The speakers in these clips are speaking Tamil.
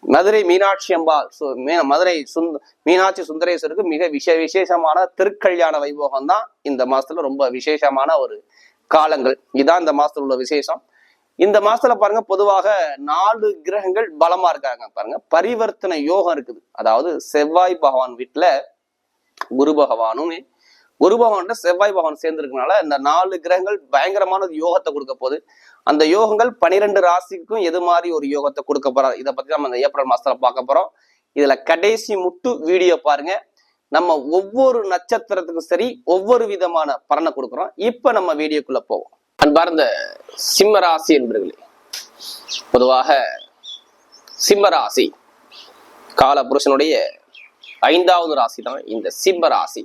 மதுரை மீனாட்சி அம்பாள் சு- மதுரை சுந்த மீனாட்சி சுந்தரேஸ்வருக்கு மிக விஷய விசேஷமான திருக்கல்யாண வைபோகம் தான் இந்த மாசத்துல ரொம்ப விசேஷமான ஒரு காலங்கள். இதான் இந்த மாசத்துல உள்ள விசேஷம். இந்த மாசத்துல பாருங்க பொதுவாக நாலு கிரகங்கள் பலமா இருக்காங்க பாருங்க. பரிவர்த்தனை யோகம் இருக்குது. அதாவது செவ்வாய் பகவான் வீட்டுல குரு பகவானும் குரு பகவான் செவ்வாய் பகவான் சேர்ந்திருக்கனால இந்த நாலு கிரகங்கள் பயங்கரமான யோகத்தை கொடுக்க போகுது. அந்த யோகங்கள் பனிரெண்டு ராசிக்கும் எது மாதிரி ஒரு யோகத்தை கொடுக்க போறாரு? இதை பத்தி நம்ம இந்த ஏப்ரல் மாசத்துல பார்க்க போறோம். இதுல கடைசி முட்டு வீடியோ பாருங்க. நம்ம ஒவ்வொரு நட்சத்திரத்துக்கும் சரி ஒவ்வொரு விதமான பலனை கொடுக்குறோம். இப்ப நம்ம வீடியோக்குள்ள போவோம். அன்பார்ந்த சிம்ம ராசி என்பர்களே பொதுவாக சிம்ம ராசி கால புருஷனுடைய ஐந்தாவது ராசி தான் இந்த சிம்ம ராசி.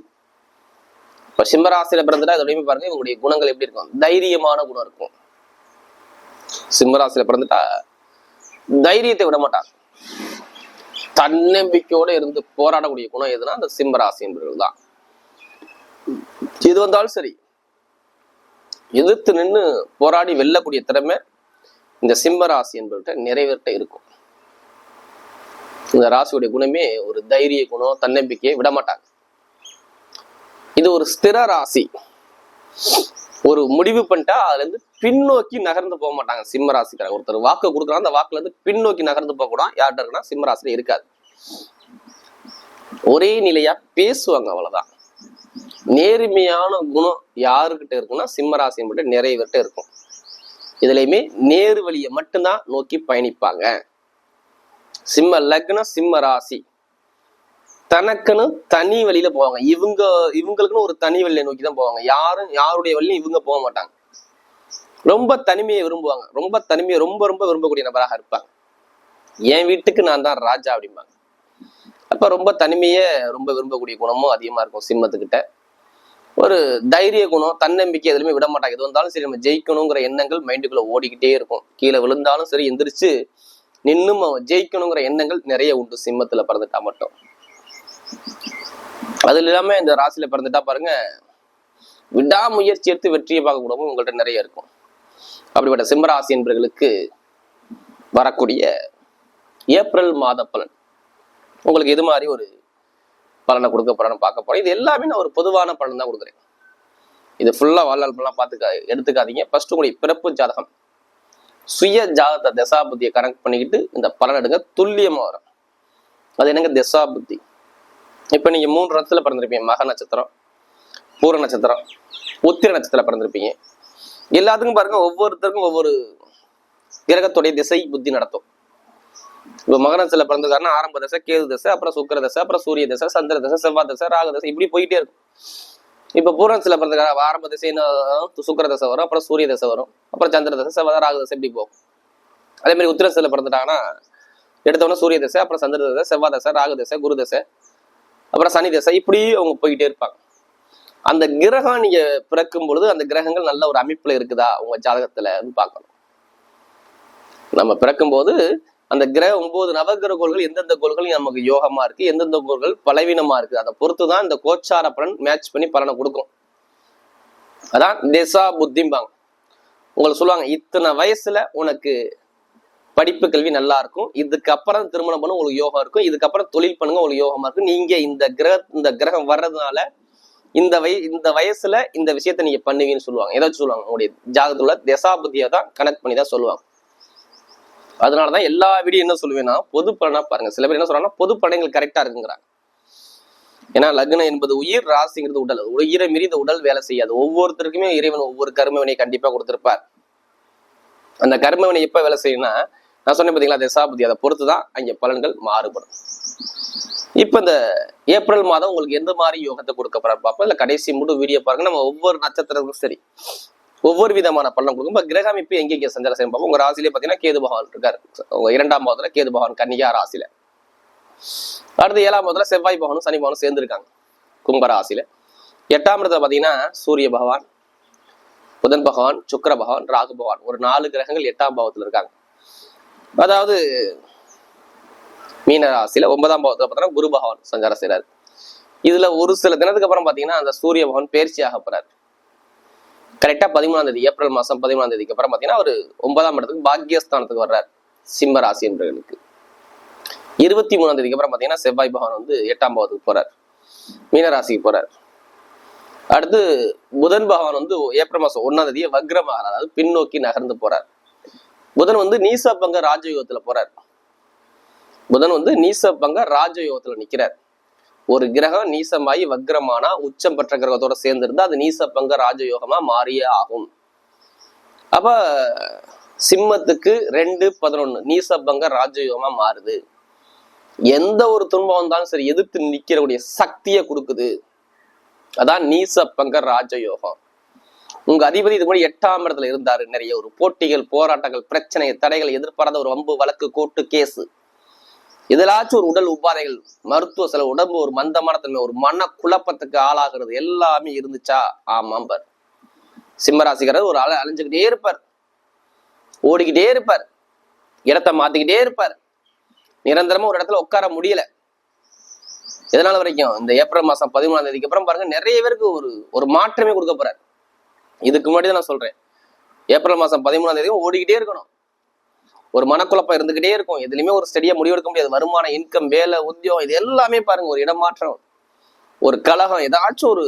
இப்ப சிம்ம ராசியில பிறந்துட்டா இதோடய பாருங்க இவங்களுடைய குணங்கள் எப்படி இருக்கும்? தைரியமான குணம் இருக்கும். சிம்மராசியில பிறந்துட்டா தைரியத்தை விட மாட்டாங்க. தன்னம்பிக்கையோட இருந்து போராடக்கூடிய குணம் எதுனா அந்த சிம்மராசி என்பவர்கள் தான் இது வந்தாலும் சரி எதிர்த்து நின்று போராடி வெல்லக்கூடிய திறமை இந்த சிம்மராசி என்பவர்கிட்ட நிறைவேற்ற இருக்கும். இந்த ராசியுடைய குணமே ஒரு தைரிய குணம் தன்னம்பிக்கையை விட மாட்டாங்க. இது ஒரு ஸ்திர ராசி. ஒரு முடிவு பண்ணிட்டா அதுல இருந்து பின்னோக்கி நகர்ந்து போக மாட்டாங்க. சிம்ம ராசிக்காரங்க. ஒருத்தர் வாக்கு கொடுக்குறாங்க அந்த வாக்குல இருந்து பின்னோக்கி நகர்ந்து போக கூட யார்கிட்ட இருக்குன்னா சிம்ம ராசியில இருக்காது. ஒரே நிலையா பேசுவாங்க அவ்வளவுதான். நேர்மையான குணம் யாருக்கிட்ட இருக்குன்னா சிம்ம ராசி மட்டும் நிறைய இருக்கும். இதுலயுமே நேரு வழியை மட்டும்தான் நோக்கி பயணிப்பாங்க. சிம்ம லக்னம் சிம்ம ராசி. தனக்குன்னு தனி வழியில போவாங்க. இவங்க இவங்களுக்குன்னு ஒரு தனி வழியை நோக்கி தான் போவாங்க. யாரும் யாருடைய வழியும் இவங்க போக மாட்டாங்க. ரொம்ப தனிமையை விரும்புவாங்க. ரொம்ப தனிமையை ரொம்ப ரொம்ப விரும்பக்கூடிய நபராக இருப்பாங்க. என் வீட்டுக்கு நான் தான் ராஜா அப்படிம்பாங்க. அப்ப ரொம்ப தனிமையை ரொம்ப விரும்பக்கூடிய குணமும் அதிகமா இருக்கும் சிம்மத்துக்கிட்ட. ஒரு தைரிய குணம் தன்னம்பிக்கை எதுலையுமே விட மாட்டாங்க. எது வந்தாலும் சரி நம்ம ஜெயிக்கணுங்கிற எண்ணங்கள் மைண்டுக்குள்ள ஓடிக்கிட்டே இருக்கும். கீழே விழுந்தாலும் சரி எந்திரிச்சு நின்னும் அவன் ஜெயிக்கணுங்கிற எண்ணங்கள் நிறைய உண்டு சிம்மத்துல பிறந்துட்டா மட்டும். அது இல்லாம இந்த ராசியில பிறந்துட்டா பாருங்க விடாமுயற்சி எடுத்து வெற்றியை பார்க்க கூடவும் உங்கள்கிட்ட நிறைய இருக்கும். அப்படிப்பட்ட சிம்மராசி என்பர்களுக்கு வரக்கூடிய ஏப்ரல் மாத பலன். உங்களுக்கு எது மாதிரி ஒரு பலனை கொடுக்க போறேன்னு பார்க்க போறேன் இது எல்லாமே நான் ஒரு பொதுவான பலன் தான் கொடுக்குறேன். இது ஃபுல்லா வாழ்நாள்லாம் பார்த்துக்க எடுத்துக்காதீங்க. ஃபர்ஸ்ட் உங்களுடைய பிறப்பு ஜாதகம். சுய ஜாதகத்தை தசாபுத்தியை கனெக்ட் பண்ணிக்கிட்டு இந்த பலன் எடுங்க. துல்லியமா வரும். அது என்னங்க? தசாபுத்தி இப்ப நீங்க மூன்று நட்சத்திரத்துல பிறந்திருப்பீங்க. மக நட்சத்திரம் பூர நட்சத்திரம் உத்திர நட்சத்திரம் பிறந்திருப்பீங்க. எல்லாத்துக்கும் பாருங்க ஒவ்வொருத்தருக்கும் ஒவ்வொரு கிரகத்துடைய திசை புத்தி நடத்தும். இப்போ மகனத்துல பிறந்ததுக்காரனா ஆரம்ப தசை கேது தசை அப்புறம் சுக்கர தசை அப்புறம் சூரிய தசை சந்திர தசை செவ்வாய் தசை ராகு தசை இப்படி போயிட்டே இருக்கும். இப்போ பூரணத்துல பிறந்த ஆரம்ப திசைன்னு சுக்கர தசை வரும் அப்புறம் சூரிய தசை வரும் அப்புறம் சந்திர தசை செவ்வாய் ராகு தசை இப்படி போகும். அதே மாதிரி உத்திரத்துல பிறந்துட்டாங்கன்னா எடுத்தவொடனே சூரிய தசை அப்புறம் சந்திர தசை செவ்வாய் தசை ராகு தசை குரு தசை அப்புறம் சனி தசை இப்படி அவங்க போயிட்டே இருப்பாங்க. அந்த கிரகம் நீங்க பிறக்கும் பொழுது அந்த கிரகங்கள் நல்ல ஒரு அமைப்புல இருக்குதா உங்க ஜாதகத்துல பார்க்கணும். நம்ம பிறக்கும் போது அந்த கிரக ஒன்பது நவகிரக கோள்கள் எந்தெந்த கோள்கள் நமக்கு யோகமா இருக்கு எந்தெந்த கோள்கள் பலவீனமா இருக்கு அதை பொறுத்து தான் இந்த கோச்சார பலன் மேட்ச் பண்ணி பலனை கொடுக்கும். அதான் திசா புத்திம்பாங்க. உங்களை சொல்லுவாங்க இத்தனை வயசுல உனக்கு படிப்பு கல்வி நல்லா இருக்கும் இதுக்கப்புறம் திருமணம் பண்ண உங்களுக்கு யோகம் இருக்கும் இதுக்கப்புறம் தொழில் பண்ணுங்க உங்களுக்கு யோகமா இருக்கும். நீங்க இந்த கிரக இந்த கிரகம் வர்றதுனால இந்த வய இந்த வயசுல இந்த விஷயத்த நீங்க பண்ணுவீங்கன்னு சொல்லுவாங்க. ஏதாச்சும் சொல்லுவாங்க. உங்களுடைய ஜாதகத்துல தசாபதியை தான் கனெக்ட் பண்ணி தான் சொல்லுவாங்க. அதனாலதான் எல்லா வீடியோ என்ன சொல்லுவேன்னா பொது பலனா பாருங்க. சில பேர் என்ன சொல்றாங்கன்னா பொது பலன்கள் கரெக்டா இருக்குங்கிறாங்க. ஏன்னா லக்னம் என்பது உயிர் ராசிங்கிறது உடல். உயிரை மீறி இந்த உடல் வேலை செய்யாது. ஒவ்வொருத்தருக்குமே இறைவன் ஒவ்வொரு கர்மவினை கண்டிப்பா கொடுத்திருப்பார். அந்த கர்மவினை எப்ப வேலை செய்யணும்னா நான் சொன்னேன் பாத்தீங்களா தசாபதி அதை பொறுத்து தான் அங்க பலன்கள் மாறுபடும். இப்ப இந்த ஏப்ரல் மாதம் உங்களுக்கு எந்த மாதிரி யோகத்தை கொடுக்க போறாரு பார்ப்போம். இல்ல கடைசி முழு வீடியோ பாருங்க. நம்ம ஒவ்வொரு நட்சத்திரத்துக்கும் சரி ஒவ்வொரு விதமான பலன் கொடுக்கும். இப்ப கிரக அமைப்பு எங்க சஞ்சாரம் செய்யும் பார்ப்போம். உங்க ராசிலே பாத்தீங்கன்னா கேது பகவான் இருக்காரு. உங்க இரண்டாம் பாவத்துல கேது பகவான் கன்னியா ராசியில. அடுத்து ஏழாம் பாவத்துல செவ்வாய் பகவானும் சனி பகவானும் சேர்ந்துருக்காங்க. கும்ப ராசியில. எட்டாம் இடத்துல பாத்தீங்கன்னா சூரிய பகவான் புதன் பகவான் சுக்கிர பகவான் ராகு பகவான். ஒரு நாலு கிரகங்கள் எட்டாம் பாவத்தில் இருக்காங்க. அதாவது மீன ராசியில ஒன்பதாம் பாவத்துல பார்த்தீங்கன்னா குரு பகவான் சஞ்சாரம் செய்யறாரு இதுல ஒரு சில தினத்துக்கு அப்புறம் பாத்தீங்கன்னா அந்த சூரிய பகவான் பயிற்சியாக போறாரு. கரெக்டா பதிமூணாம் தேதி ஏப்ரல் மாசம் பதிமூணாம் தேதிக்கு அப்புறம் பாத்தீங்கன்னா ஒரு ஒன்பதாம் இடத்துக்கு பாக்கியஸ்தானத்துக்கு வர்றாரு சிம்ம ராசி என்பவர்களுக்கு. இருபத்தி மூணாம் தேதிக்கு அப்புறம் பாத்தீங்கன்னா செவ்வாய் பகவான் வந்து எட்டாம் பாவத்துக்கு போறார் மீனராசிக்கு போறார். அடுத்து புதன் பகவான் வந்து ஏப்ரல் மாசம் ஒன்னாம் தேதியை வக்ரமாக அதாவது பின்னோக்கி நகர்ந்து போறார். புதன் வந்து நீசபங்க ராஜயோகத்துல போறார். புதன் வந்து நீசபங்க ராஜயோகத்துல நிக்கிறார். ஒரு கிரகம் நீசமாயி வக்ரமானா உச்சம் பெற்ற கிரகத்தோட சேர்ந்து இருந்தா அது நீசபங்க ராஜயோகமா மாறியே ஆகும். அப்ப சிம்மத்துக்கு ரெண்டு பதினொன்னு நீசபங்க ராஜயோகமா மாறுது. எந்த ஒரு துன்பம் வந்தாலும் சரி எதிர்த்து நிக்கிறக்கூடிய சக்தியை கொடுக்குது. அதான் நீசப்பங்க ராஜயோகம். உங்க அதிபதி இது மாதிரி எட்டாம் இடத்துல இருந்தாரு. நிறைய ஒரு போட்டிகள் போராட்டங்கள் பிரச்சனை தடைகள் எதிர்பாராத ஒரு வம்பு வழக்கு கோர்ட்டு கேஸ். இதலாச்சும் ஒரு உடல் உபாதைகள் மருத்துவ செலவு உடம்பு ஒரு மந்தமான தன்மை ஒரு மன குழப்பத்துக்கு ஆளாகிறது எல்லாமே இருந்துச்சா? ஆமாம் பர் சிம்மராசிக்காரர் ஒரு அலை அலைஞ்சுக்கிட்டே இருப்பார். ஓடிக்கிட்டே இருப்பார். இடத்த மாத்திக்கிட்டே இருப்பார். நிரந்தரமா ஒரு இடத்துல உட்கார முடியல. எதனால வரைக்கும்? இந்த ஏப்ரல் மாசம் பதிமூணாம் தேதிக்கு அப்புறம் பாருங்க நிறைய பேருக்கு ஒரு ஒரு மாற்றமே கொடுக்க போறாரு. இதுக்கு முன்னாடி தான் நான் சொல்றேன். ஏப்ரல் மாசம் பதிமூணாம் தேதியும் ஓடிக்கிட்டே இருக்கணும். ஒரு மனக்குழப்பம் இருந்துகிட்டே இருக்கும். எதுலையுமே ஒரு ஸ்டெடியா முடிவெடுக்க முடியாது. வருமானம் இன்கம் வேலை உத்தியோகம் இது எல்லாமே பாருங்க ஒரு இடமாற்றம். ஒரு கலகம் ஏதாச்சும் ஒரு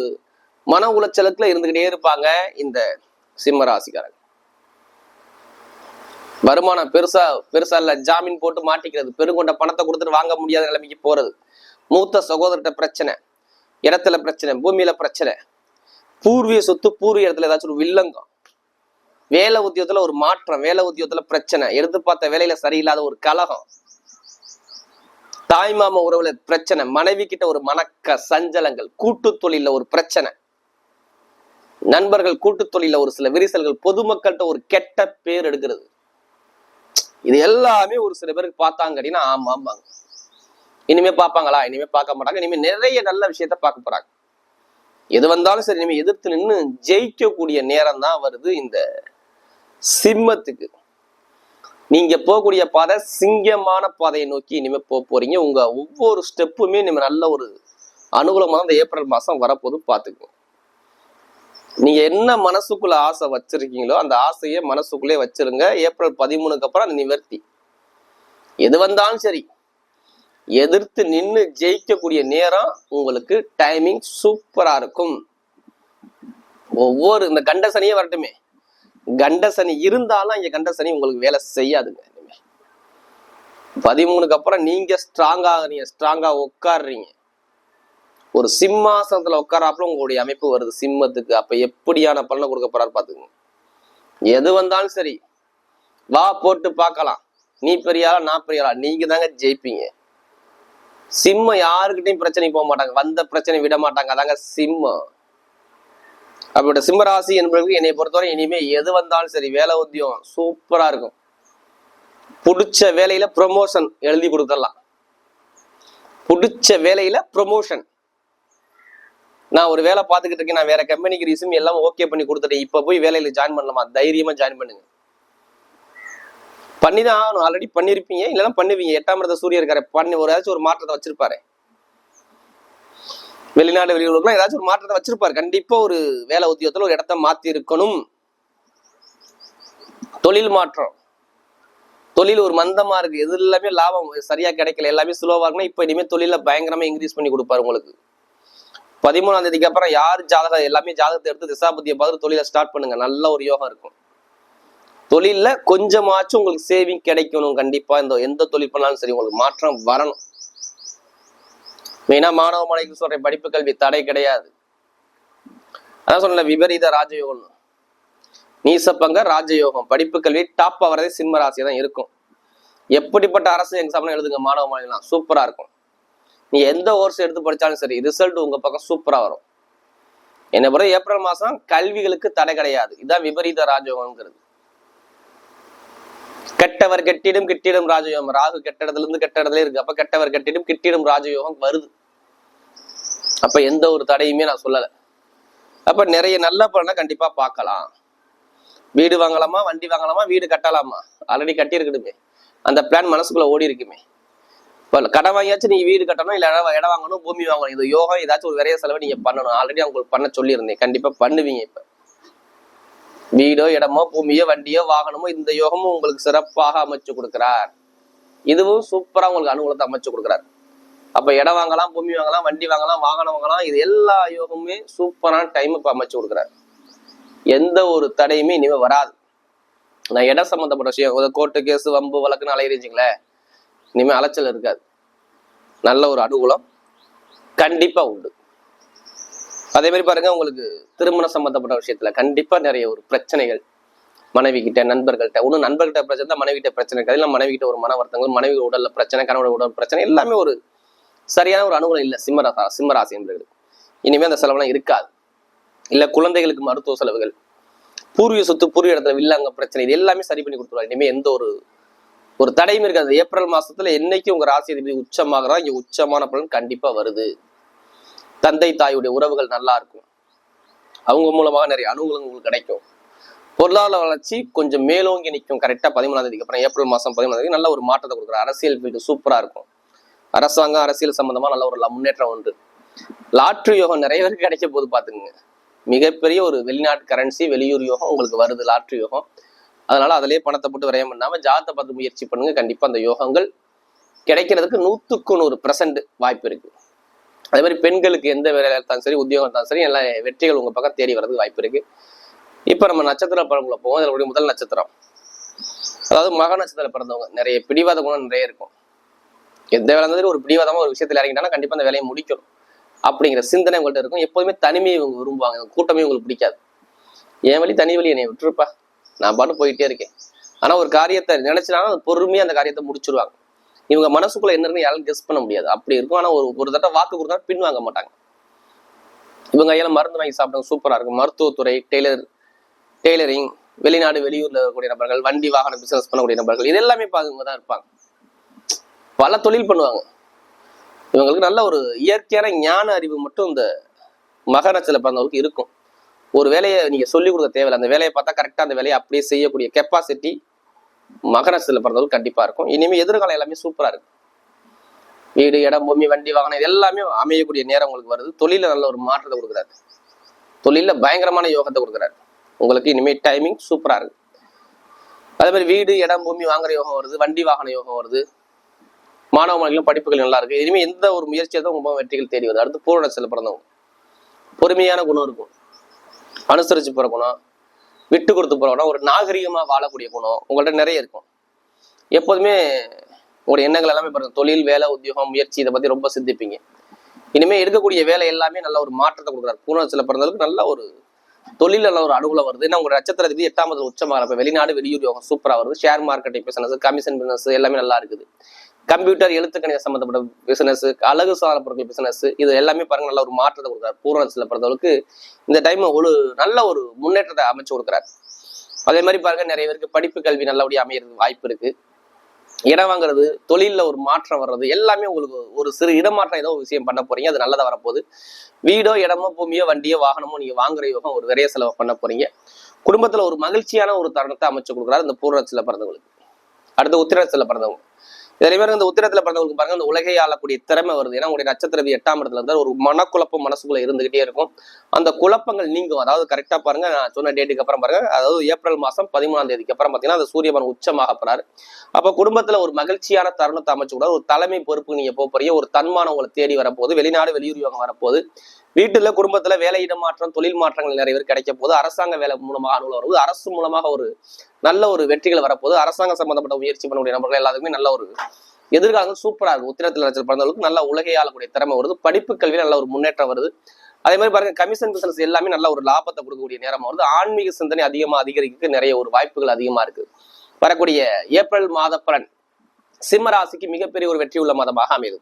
மன உளைச்சலுக்குல இருந்துகிட்டே இருப்பாங்க இந்த சிம்மராசிக்காரங்க வருமானம் பெருசா பெருசா இல்ல. ஜாமீன் போட்டு மாட்டிக்கிறது பெருங்கொண்ட பணத்தை கொடுத்துட்டு வாங்க முடியாத நிலைமைக்கு போறது. மூத்த சகோதரர்கிட்ட பிரச்சனை இடத்துல பிரச்சனை பூமியில பிரச்சனை. பூர்வீக சொத்து பூர்வீக இடத்துல ஏதாச்சும் ஒரு வில்லங்கம். வேலை உத்தியோகத்துல ஒரு மாற்றம் வேலை உத்தியோகத்துல பிரச்சனை. எடுத்து பார்த்த வேலையில சரியில்லாத ஒரு கலகம். தாய்மாம உறவுல பிரச்சனை மனைவி கிட்ட ஒரு மணக்க சஞ்சலங்கள் கூட்டு தொழில ஒரு பிரச்சனை. நண்பர்கள் கூட்டு தொழில ஒரு சில விரிசல்கள் பொதுமக்கள்கிட்ட ஒரு கெட்ட பேர் எடுக்கிறது. இது எல்லாமே ஒரு சில பேருக்கு பார்த்தாங்க அப்படின்னா ஆமா ஆமாங்க. இனிமே பார்ப்பாங்களா? இனிமே பார்க்க மாட்டாங்க. இனிமே நிறைய நல்ல விஷயத்த பார்க்க போறாங்க. எது வந்தாலும் சரி இனிமே எதிர்த்து நின்று ஜெயிக்கக்கூடிய நேரம் தான் வருது இந்த சிம்மத்துக்கு. நீங்க போகக்கூடிய பாதை சிங்கமான பாதையை நோக்கி இனிமே போக போறீங்க. உங்க ஒவ்வொரு ஸ்டெப்புமே நீங்க நல்ல ஒரு அனுகூலமாக இந்த ஏப்ரல் மாசம் வரப்போது பாத்துக்கோங்க நீங்க என்ன மனசுக்குள்ள ஆசை வச்சிருக்கீங்களோ அந்த ஆசையை மனசுக்குள்ளே வச்சிருங்க. ஏப்ரல் பதிமூணுக்கு அப்புறம் அந்த நிவர்த்தி. எது வந்தாலும் சரி எதிர்த்து நின்று ஜெயிக்கக்கூடிய நேரம் உங்களுக்கு டைமிங் சூப்பரா இருக்கும். ஒவ்வொரு இந்த கண்டசனையே வரட்டுமே. கண்டசனி இருந்தாலும் இங்க கண்டசனி உங்களுக்கு வேலை செய்யாதுங்க இனிமே. பதிமூணுக்கு அப்புறம் நீங்க ஸ்ட்ராங்கா நீங்க ஸ்ட்ராங்கா உட்காடுறீங்க ஒரு சிம்மாசனத்துல உட்காராப்புல உங்களுடைய அமைப்பு வருது. சிம்மத்துக்கு அப்ப எப்படியான பலனை கொடுக்க போறாரு பாத்துக்கங்க எது வந்தாலும் சரி வா போட்டு பார்க்கலாம். நீ பெரியாளா நான் பெரியாளா? நீங்க தாங்க ஜெயிப்பீங்க. சிம்மம் யாருக்கிட்டையும் பிரச்சனை போக மாட்டாங்க. வந்த பிரச்சனை விட மாட்டாங்க. அதாங்க சிம்மம். அப்படி சிம்மராசி என்பவர்களுக்கு என்னை பொறுத்தவரை இனிமே எது வந்தாலும் சரி வேலை உத்தியோகம் சூப்பரா இருக்கும். பிடிச்ச வேலையில ப்ரொமோஷன் எழுதி கொடுத்துடலாம். பிடிச்ச வேலையில ப்ரொமோஷன் நான் ஒரு வேலை பார்த்துக்கிட்டு இருக்கேன் நான் வேற கம்பெனிக்கு ரிசியூம் எல்லாம் ஓகே பண்ணி கொடுத்துட்டேன். இப்போ போய் வேலையில ஜாயின் பண்ணலாமா? தைரியமா ஜாயின் பண்ணுங்க. பண்ணிதான் ஆகணும். ஆல்ரெடி பண்ணிருப்பீங்க இல்லைன்னா பண்ணுவீங்க. எட்டாம் இடத்த சூரிய இருக்காரு. பண்ணி ஒரு ஏதாச்சும் ஒரு மாற்றத்தை வச்சிருப்பாரு. வெளிநாடு வெளியூர்லாம் ஏதாச்சும் ஒரு மாற்றத்தை வச்சிருப்பாரு. கண்டிப்பா ஒரு வேலை உத்தியோகத்தில் ஒரு இடத்த மாத்தி இருக்கணும் தொழில் மாற்றம். தொழில் ஒரு மந்தமா இருக்கு. எது எல்லாமே லாபம் சரியா கிடைக்கல. எல்லாமே ஸ்லோவா இருக்குன்னா இப்ப இனிமே தொழில பயங்கரமா இன்க்ரீஸ் பண்ணி கொடுப்பாரு உங்களுக்கு. பதிமூணாம் தேதிக்கு அப்புறம் யார் ஜாதகம் எல்லாமே ஜாதகத்தை எடுத்து திசாபதியை பார்த்து தொழிலை ஸ்டார்ட் பண்ணுங்க. நல்ல ஒரு யோகம் இருக்கும். தொழில கொஞ்சமாச்சும் உங்களுக்கு சேவிங் கிடைக்கணும் கண்டிப்பா. இந்த எந்த தொழில் பண்ணாலும் சரி உங்களுக்கு மாற்றம் வரணும். மெயினா மாணவ மாணவிக்கு சொல்றேன் படிப்பு கல்வி தடை கிடையாது. அதான் சொன்ன விபரீத ராஜயோகம் நீசப்பங்க ராஜயோகம். படிப்பு கல்வி டாப் ஆகிறதே சிம்ம ராசியா தான் இருக்கும். எப்படிப்பட்ட அரசு எக்ஸாம்லாம் எழுதுங்க மாணவ மாணவிலாம் சூப்பரா இருக்கும். நீ எந்த கோர்ஸ் எடுத்து படிச்சாலும் சரி ரிசல்ட் உங்க பக்கம் சூப்பரா வரும். என்னை பொறுத்த ஏப்ரல் மாசம் கல்விகளுக்கு தடை கிடையாது. இதான் விபரீத ராஜயோகம்ங்கிறது. கெட்டவர் கெட்டிடும் கிட்டிடும் ராஜயோகம். ராகு கெட்ட இடத்துல இருந்து கெட்ட இடத்துல இருக்கு. அப்ப கெட்டவர் கெட்டிடும் கிட்டிடும் ராஜயோகம் வருது. அப்ப எந்த ஒரு தடையுமே நான் சொல்லல. அப்ப நிறைய நல்ல பலனை கண்டிப்பா பார்க்கலாம். வீடு வாங்கலாமா வண்டி வாங்கலாமா வீடு கட்டலாமா? ஆல்ரெடி கட்டியிருக்கணுமே அந்த பிளான் மனசுக்குள்ள ஓடி இருக்குமே. இப்போ கடன் வாங்கியாச்சும் நீங்க வீடு கட்டணும் இல்ல இடம் இடம் வாங்கணும் பூமி வாங்கணும். இது யோகா ஏதாச்சும் ஒரு விரைய செலவு நீங்க பண்ணணும். ஆல்ரெடி உங்களுக்கு பண்ண சொல்லியிருந்தேன். கண்டிப்பா பண்ணுவீங்க இப்ப. வீடோ இடமோ பூமியோ வண்டியோ வாகனமோ இந்த யோகமும் உங்களுக்கு சிறப்பாக அமைச்சு கொடுக்கிறார். இதுவும் சூப்பரா உங்களுக்கு அனுகூலத்தை அமைச்சு கொடுக்குறாரு. அப்ப இடம் வாங்கலாம் பூமி வாங்கலாம் வண்டி வாங்கலாம் வாகனம் வாங்கலாம். இது எல்லா யோகமுமே சூப்பரான டைம் இப்ப அமைச்சு கொடுக்குறாரு. எந்த ஒரு தடையுமே இனிமே வராது. நான் இடம் சம்பந்தப்பட்ட விஷயம் கோர்ட்டு கேஸ் வம்பு வழக்குன்னு அலையிறீங்களே இனிமே அலைச்சல் இருக்காது. நல்ல ஒரு அனுகூலம் கண்டிப்பா உண்டு. அதே மாதிரி பாருங்க உங்களுக்கு திருமணம் சம்பந்தப்பட்ட விஷயத்துல கண்டிப்பா நிறைய ஒரு பிரச்சனைகள் மனைவி கிட்ட நண்பர்கள்ட்ட. ஒன்றும் நண்பர்கிட்ட பிரச்சனை தான் மனைவி கிட்ட பிரச்சனை கிடையாது இல்லை மனைவி கிட்ட ஒரு மன வருத்தங்கள் மனைவி உடல்ல பிரச்சனை கணவன் உடல் பிரச்சனை எல்லாமே ஒரு சரியான ஒரு அனுகூலம் இல்லை. சிம்மராசா சிம்மராசி என்பது இனிமேல் அந்த செலவுலாம் இருக்காது. இல்லை குழந்தைகளுக்கு மருத்துவ செலவுகள் பூர்வீக சொத்து பூர்வீக இடத்துல வில்லாங்க பிரச்சனை இது எல்லாமே சரி பண்ணி கொடுத்துருவாங்க. இனிமேல் எந்த ஒரு ஒரு தடையும் இருக்காது. ஏப்ரல் மாசத்துல என்னைக்கு உங்க ராசி அதிபதி உச்சமாகறா இங்க உச்சமான பலன் கண்டிப்பா வருது. தந்தை தாயுடைய உறவுகள் நல்லா இருக்கும். அவங்க மூலமாக நிறைய அனுகூலங்கள் உங்களுக்கு கிடைக்கும். பொருளாதார வளர்ச்சி கொஞ்சம் மேலோங்கி நிற்கும். கரெக்டாக பதிமூணாம் தேதிக்கு அப்புறம் ஏப்ரல் மாதம் பதிமூணாம் தேதி நல்ல ஒரு மாற்றத்தை கொடுக்குற. அரசியல் ஃபீல்டு சூப்பராக இருக்கும். அரசாங்கம் அரசியல் சம்பந்தமா நல்ல ஒரு ல- முன்னேற்றம் உண்டு. லாட்ரி யோகம் நிறைய பேருக்கு கிடைக்க போது பாத்துக்கங்க மிகப்பெரிய ஒரு வெளிநாட்டு கரன்சி வெளியூர் யோகம் உங்களுக்கு வருது லாட்ரி யோகம். அதனால அதிலேயே பணத்தை போட்டு விரயம் பண்ணாம ஜாதத்தை பார்த்து முயற்சி பண்ணுங்க. கண்டிப்பா அந்த யோகங்கள் கிடைக்கிறதுக்கு நூத்துக்கு நூறு பெர்சன்ட் வாய்ப்பு இருக்கு. அதே மாதிரி பெண்களுக்கு எந்த வேலையில இருந்தாலும் சரி உத்தியோகம் இருந்தாலும் சரி எல்லா வெற்றிகள் உங்க பக்கம் தேடி வர்றதுக்கு வாய்ப்பு இருக்கு. இப்ப நம்ம நட்சத்திர பழங்களை போவோம். அதனுடைய முதல் நட்சத்திரம். அதாவது மக நட்சத்திரம் பிறந்தவங்க. நிறைய பிடிவாத குணம் நிறைய இருக்கும். எந்த வேலை இருந்தாலும் ஒரு பிடிவாதமா ஒரு விஷயத்துல இறங்கிட்டாலும் கண்டிப்பா அந்த வேலையை முடிக்கணும். அப்படிங்கிற சிந்தனை உங்கள்கிட்ட இருக்கும். எப்போதுமே தனிமையை இவங்க விரும்புவாங்க. கூட்டமே உங்களுக்கு பிடிக்காது. என் வழி? தனி வழி என்னை விட்டுருப்பா. நான் பாட்டு போயிட்டே இருக்கேன். ஆனா ஒரு காரியத்தை நினைச்சினாலும் அது பொறுமையா அந்த காரியத்தை முடிச்சிருவாங்க. இவங்க மனசுக்குள்ள என்ன யாரும் கெஸ் பண்ண முடியாது. அப்படி இருக்கும். ஆனா ஒரு ஒரு தடவை வாக்கு கொடுத்தா பின் வாங்க மாட்டாங்க. இவங்க கையில மருந்து வாங்கி சாப்பிடுங்க சூப்பரா இருக்கும். மருத்துவத்துறை டெய்லர் டெய்லரிங் வெளிநாடு வெளியூர்ல இருக்கக்கூடிய நபர்கள் வண்டி வாகனம் பிசினஸ் பண்ணக்கூடிய நபர்கள் இது எல்லாமே இவங்க தான் இருப்பாங்க. பல தொழில் பண்ணுவாங்க. இவங்களுக்கு நல்ல ஒரு இயற்கையான ஞான அறிவு மட்டும் இந்த மகரத்தில் பிறந்தவங்களுக்கு இருக்கும். ஒரு வேலையை நீங்கள் சொல்லிக் கொடுக்க தேவையில்லை. அந்த வேலையை பார்த்தா கரெக்டாக அந்த வேலையை அப்படியே செய்யக்கூடிய கெப்பாசிட்டி மகரத்தில் பிறந்தவங்களுக்கு கண்டிப்பாக இருக்கும். இனிமேல் எதிர்காலம் எல்லாமே சூப்பராக இருக்கும். வீடு இடம் பூமி வண்டி வாகனம் இது எல்லாமே அமையக்கூடிய நேரம் உங்களுக்கு வருது. தொழிலில் நல்ல ஒரு மாற்றத்தை கொடுக்குறாரு. தொழிலில் பயங்கரமான யோகத்தை கொடுக்குறாரு. உங்களுக்கு இனிமேல் டைமிங் சூப்பராக இருக்கு. அதே மாதிரி வீடு இடம் பூமி வாங்குற யோகம் வருது. வண்டி வாகன யோகம் வருது. மாணவ மாணவிகளும் படிப்புகள் நல்லா இருக்கு. இனிமே எந்த ஒரு முயற்சியை தான் உங்க வெற்றிகள் தேடி வருது. அடுத்து பூரணத்தில் பிறந்தவங்க. பொறுமையான குணம் இருக்கும். அனுசரிச்சு போற குணம் விட்டு கொடுத்து போற குணம் ஒரு நாகரிகமா வாழக்கூடிய குணம் உங்கள்ட்ட நிறைய இருக்கும். எப்போதுமே உங்களுடைய எண்ணங்கள் எல்லாமே பாருங்க. தொழில் வேலை உத்தியோகம் முயற்சி இதை பத்தி ரொம்ப சிந்திப்பீங்க. இனிமே எடுக்கக்கூடிய வேலை எல்லாமே நல்ல ஒரு மாற்றத்தை கொடுக்குறாரு. பூர்ணத்தில் பிறந்தவருக்கு நல்ல ஒரு தொழில் நல்ல ஒரு அனுகூலம் வருது. ஏன்னா உங்க நட்சத்திரத்துக்கு எட்டாம் உச்சமாக இப்ப வெளிநாடு வெளியூர் யோகம் சூப்பரா வருது. Share marketing business commission business எல்லாமே நல்லா இருக்குது. கம்ப்யூட்டர் எழுத்து சம்மந்தப்பட்ட சம்பந்தப்பட்ட பிசினஸ் அழகு சாதன பொருட்கள் பிசினஸ் இது எல்லாமே பாருங்க நல்ல ஒரு மாற்றத்தை கொடுக்குறாரு. பூரணத்தில் பிறந்தவருக்கு இந்த டைம் ஒரு நல்ல ஒரு முன்னேற்றத்தை அமைச்சு கொடுக்குறாரு. அதே மாதிரி பாருங்க நிறைய பேருக்கு படிப்பு கல்வி நல்லபடியாக அமையிறது வாய்ப்பு இருக்கு. இடம் வாங்குறது தொழில்ல ஒரு மாற்றம் வர்றது எல்லாமே உங்களுக்கு ஒரு சிறு இடமாற்றம் ஏதோ ஒரு விஷயம் பண்ண போறீங்க அது நல்லதாக வரப்போகுது. வீடோ இடமோ பூமியோ வண்டியோ வாகனமோ நீங்க வாங்குற யோகம் ஒரு விரைய செலவு பண்ண போறீங்க. குடும்பத்தில் ஒரு மகிழ்ச்சியான ஒரு தருணத்தை அமைச்சு கொடுக்குறாரு இந்த பூர்ணத்துல பிறந்தவங்களுக்கு. அடுத்து உத்திரத்தில் பிறந்தவங்க. இதே மாதிரி இந்த உத்திரத்துல பிறந்தவங்களுக்கு பாருங்க இந்த உலகை ஆளக்கூடிய திறமை வருது. ஏன்னா உங்களுடைய நட்சத்திரம் எட்டாம் இடத்துல இருந்தால் ஒரு மனக்குழப்பம் மனசுக்குள்ள இருந்துகிட்டே இருக்கும். அந்த குழப்பங்கள் நீங்கும். அதாவது கரெக்டா பாருங்க நான் சொன்ன டேட்டுக்கு அப்புறம் பாருங்க அதாவது ஏப்ரல் மாசம் பதிமூணாம் தேதிக்கு அப்புறம் பாத்தீங்கன்னா அந்த சூரியபன் உச்சமாக போறாரு. அப்ப குடும்பத்துல ஒரு மகிழ்ச்சியான தருணத்தை அமைச்சு கூட ஒரு தலைமை பொறுப்பு நீங்க போக போறீங்க. ஒரு தன்மானம் உங்களை தேடி வரப்போகுது. வெளிநாடு வெளியூர் யோகம் வரப்போகுது. வீட்டுல குடும்பத்துல வேலை மாற்றம் தொழில் மாற்றங்கள் நிறைய பேர் கிடைக்க போது அரசாங்க வேலை மூலமாக அனுகூலம் வருவது அரசு மூலமாக ஒரு நல்ல ஒரு வெற்றிகள் வரப்போகுது. அரசாங்கம் சம்பந்தப்பட்ட முயற்சி பண்ணக்கூடிய நபர்கள் எல்லாத்துக்குமே நல்ல ஒரு எதிர்காலங்கள் சூப்பரா இருக்கும். உத்திரத்தில் நட்சத்திர பிறந்தவர்களுக்கு நல்ல உலகை ஆளக்கூடிய திறமை வருது. படிப்பு கல்வியில நல்ல ஒரு முன்னேற்றம் வருது. அதே மாதிரி பாருங்க கமிஷன் பிசினஸ் எல்லாமே நல்ல ஒரு லாபத்தை கொடுக்கக்கூடிய நேரம் வருது. ஆன்மீக சிந்தனை அதிகமா அதிகரிக்க நிறைய ஒரு வாய்ப்புகள் அதிகமா இருக்கு. வரக்கூடிய ஏப்ரல் மாத பலன். சிம்ம ராசிக்கு மிகப்பெரிய ஒரு வெற்றி உள்ள மாதமாக அமையுது.